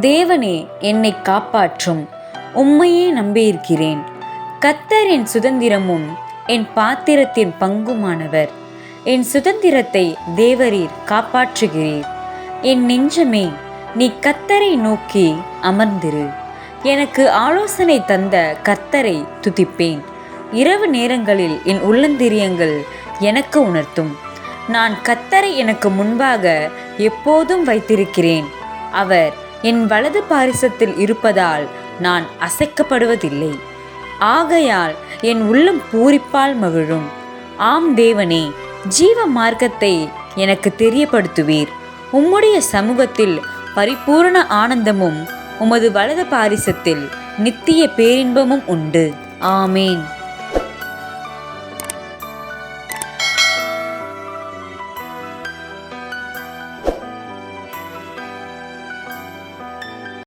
தேவனே என்னை காப்பாற்றும். உம்மையே நம்பியிருக்கிறேன். கத்தர் என் சுதந்திரமும் என் பாத்திரத்தின் பங்குமானவர். என் சுதந்திரத்தை தேவரீர் காப்பாற்றுகிறீர். என் நெஞ்சமே நீ கத்தரை நோக்கி அமர்ந்திரு. எனக்கு ஆலோசனை தந்த கத்தரை துதிப்பேன். இரவு நேரங்களில் என் உள்ளந்திரியங்கள் எனக்கு உணர்த்தும். நான் கத்தரை எனக்கு முன்பாக எப்போதும் வைத்திருக்கிறேன். அவர் என் வலது பாரிசத்தில் இருப்பதால் நான் அசைக்கப்படுவதில்லை. ஆகையால் என் உள்ளம் பூரிப்பால் மகிழும். ஆம் தேவனே ஜீவ மார்க்கத்தை எனக்கு தெரியப்படுத்துவீர். உம்முடைய சமூகத்தில் பரிபூரண ஆனந்தமும் உமது வலது பாரிசத்தில் நித்திய பேரின்பமும் உண்டு. ஆமேன்.